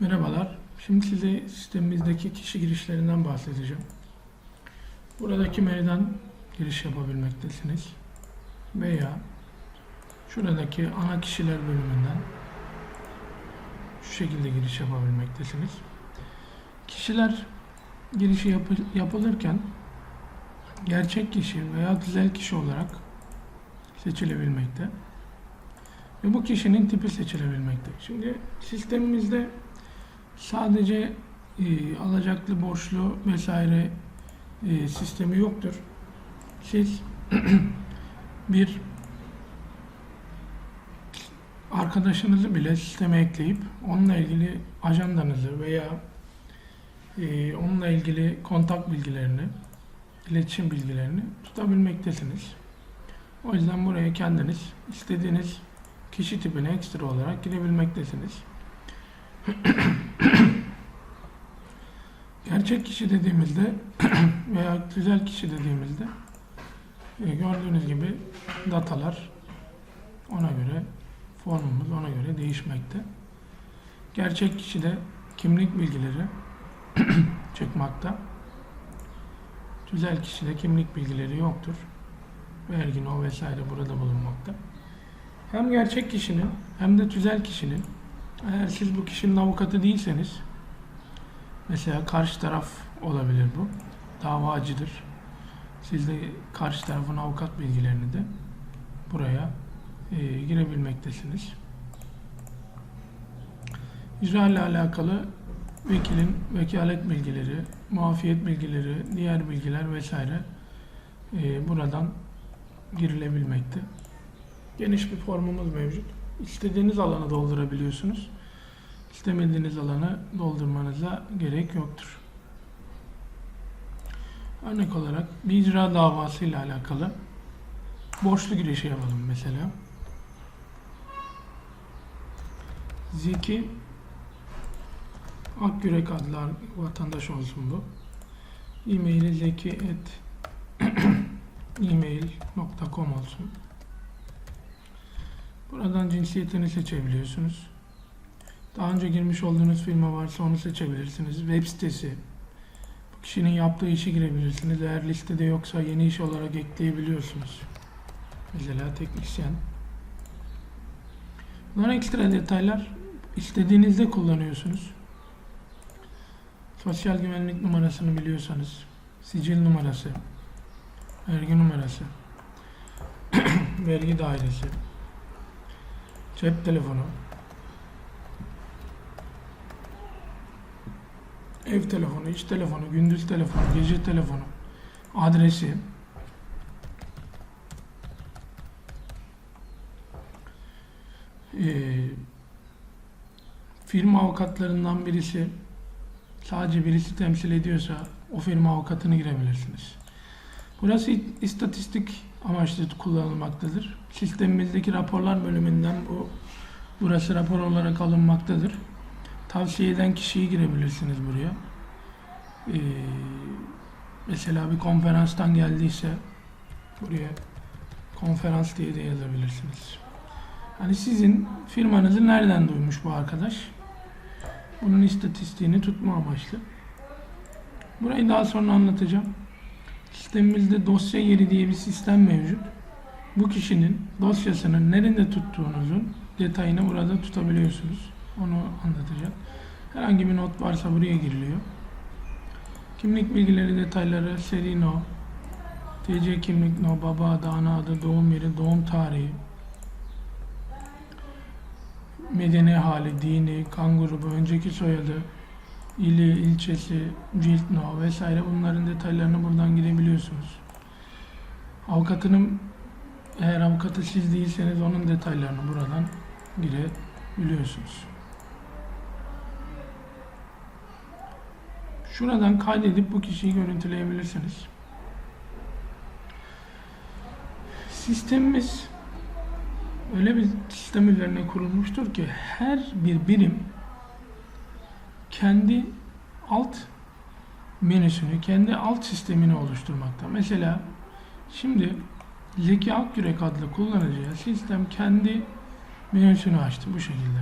Merhabalar. Şimdi size sistemimizdeki kişi girişlerinden bahsedeceğim. Buradaki menüden giriş yapabilmektesiniz. Veya şuradaki ana kişiler bölümünden şu şekilde giriş yapabilmektesiniz. Kişiler girişi yapı- yapılırken gerçek kişi veya güzel kişi olarak seçilebilmekte. Ve bu kişinin tipi seçilebilmekte. Şimdi sistemimizde sadece e, alacaklı, borçlu vesaire e, sistemi yoktur. Siz bir arkadaşınızı bile sisteme ekleyip onunla ilgili ajandanızı veya e, onunla ilgili kontak bilgilerini, iletişim bilgilerini tutabilmektesiniz. O yüzden buraya kendiniz istediğiniz kişi tipine ekstra olarak girebilmektesiniz. Gerçek kişi dediğimizde veya güzel kişi dediğimizde e, gördüğünüz gibi datalar ona göre formumuz ona göre değişmekte. Gerçek kişi de kimlik bilgileri çıkmakta. Güzel kişi de kimlik bilgileri yoktur. Vergi no vesaire burada bulunmakta. Hem gerçek kişinin hem de tüzel kişinin eğer siz bu kişinin avukatı değilseniz mesela karşı taraf olabilir bu. Davacıdır. Siz de karşı tarafın avukat bilgilerini de buraya e, girebilmektesiniz. İcra ile alakalı vekilin vekalet bilgileri, muafiyet bilgileri, diğer bilgiler vesaire e, buradan girilebilmekte. Geniş bir formumuz mevcut. İstediğiniz alanı doldurabiliyorsunuz. İstemediğiniz alanı doldurmanıza gerek yoktur. Örnek olarak bir icra davası ile alakalı borçlu girişi yapalım mesela. Zeki Akgürek adlı vatandaş olsun bu. E-maili zeki et gmail.com olsun. Buradan cinsiyetini seçebiliyorsunuz. Daha önce girmiş olduğunuz firma varsa onu seçebilirsiniz. Web sitesi. Bu kişinin yaptığı işi girebilirsiniz. Eğer listede yoksa yeni iş olarak ekleyebiliyorsunuz. Mesela teknisyen. Bunlar ekstra detaylar istediğinizde kullanıyorsunuz. Sosyal güvenlik numarasını biliyorsanız, sicil numarası, vergi numarası, vergi dairesi, cep telefonu, ev telefonu, iş telefonu, gündüz telefonu, gece telefonu, adresi, Ee, firma avukatlarından birisi sadece birisi temsil ediyorsa o firma avukatını girebilirsiniz. Burası istatistik amaçlı kullanılmaktadır. Sistemimizdeki raporlar bölümünden bu burası rapor olarak alınmaktadır. Tavsiye eden kişiyi girebilirsiniz buraya. Ee, mesela bir konferanstan geldiyse buraya konferans diye de yazabilirsiniz. Hani sizin firmanızı nereden duymuş bu arkadaş? Bunun istatistiğini tutma amaçlı. Burayı daha sonra anlatacağım. Sistemimizde dosya yeri diye bir sistem mevcut. Bu kişinin dosyasını nerede tuttuğunuzun detayını burada tutabiliyorsunuz. Onu anlatacağım. Herhangi bir not varsa buraya giriliyor. Kimlik bilgileri detayları, seri no, TC kimlik no, baba adı, ana adı, doğum yeri, doğum tarihi, medeni hali, dini, kan grubu, önceki soyadı, ili, ilçesi, cilt no vesaire bunların detaylarını buradan girebiliyorsunuz. Avukatının eğer avukatı siz değilseniz onun detaylarını buradan girebiliyorsunuz. Şuradan kaydedip bu kişiyi görüntüleyebilirsiniz. Sistemimiz öyle bir sistem üzerine kurulmuştur ki her bir birim kendi alt menüsünü, kendi alt sistemini oluşturmakta. Mesela şimdi Zeki Akgürek adlı kullanıcıya sistem kendi menüsünü açtı bu şekilde.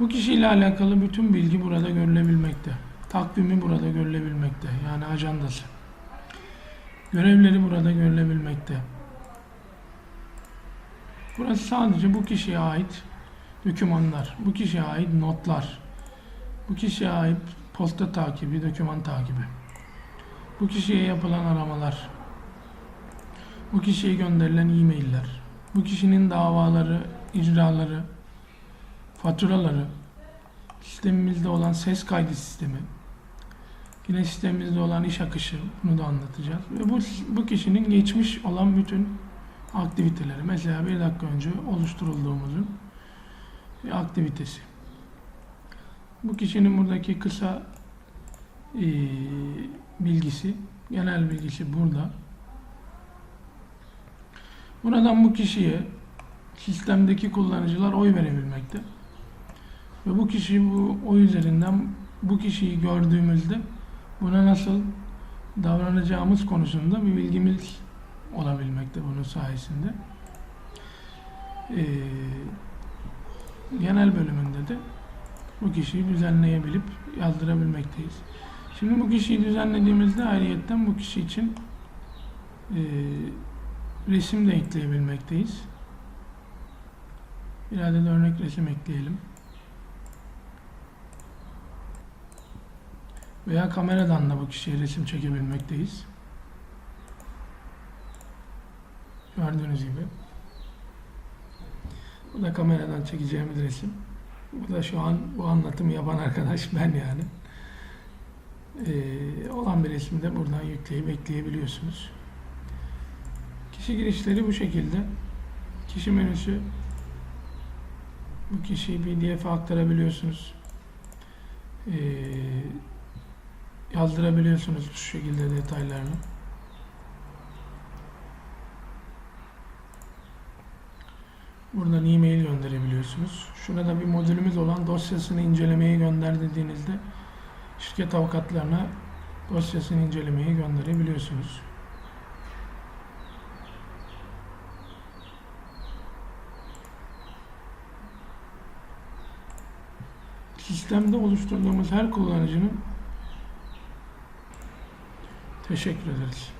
Bu kişiyle alakalı bütün bilgi burada görülebilmekte. Takvimi burada görülebilmekte. Yani ajandası. Görevleri burada görülebilmekte. Burası sadece bu kişiye ait dokümanlar, bu kişiye ait notlar, bu kişiye ait posta takibi, doküman takibi, bu kişiye yapılan aramalar, bu kişiye gönderilen e-mailler, bu kişinin davaları, icraları, faturaları, sistemimizde olan ses kaydı sistemi, yine sistemimizde olan iş akışı, bunu da anlatacağız. Ve bu, bu kişinin geçmiş olan bütün aktiviteleri, mesela bir dakika önce oluşturulduğumuzun aktivitesi. Bu kişinin buradaki kısa eee, bilgisi, genel bilgisi burada. Buradan bu kişiye sistemdeki kullanıcılar oy verebilmekte. Ve bu kişi bu oy üzerinden bu kişiyi gördüğümüzde buna nasıl davranacağımız konusunda bir bilgimiz olabilmekte bunun sayesinde. Ee, genel bölümünde de bu kişiyi düzenleyebilip yazdırabilmekteyiz. Şimdi bu kişiyi düzenlediğimizde ayrıyetten bu kişi için e, resim de ekleyebilmekteyiz. Bir adet örnek resim ekleyelim. Veya kameradan da bu kişiye resim çekebilmekteyiz. Gördüğünüz gibi. Bu da kameradan çekeceğimiz resim. Bu da şu an bu anlatımı yapan arkadaş ben yani. Ee, olan bir resmi de buradan yükleyip ekleyebiliyorsunuz. Kişi girişleri bu şekilde. Kişi menüsü bu kişiyi PDF'e aktarabiliyorsunuz. Ee, yazdırabiliyorsunuz şu şekilde detaylarını. Buradan e-mail gönderebiliyorsunuz. Şuna da bir modülümüz olan dosyasını incelemeye gönder dediğinizde şirket avukatlarına dosyasını incelemeye gönderebiliyorsunuz. Sistemde oluşturduğumuz her kullanıcının teşekkür ederiz.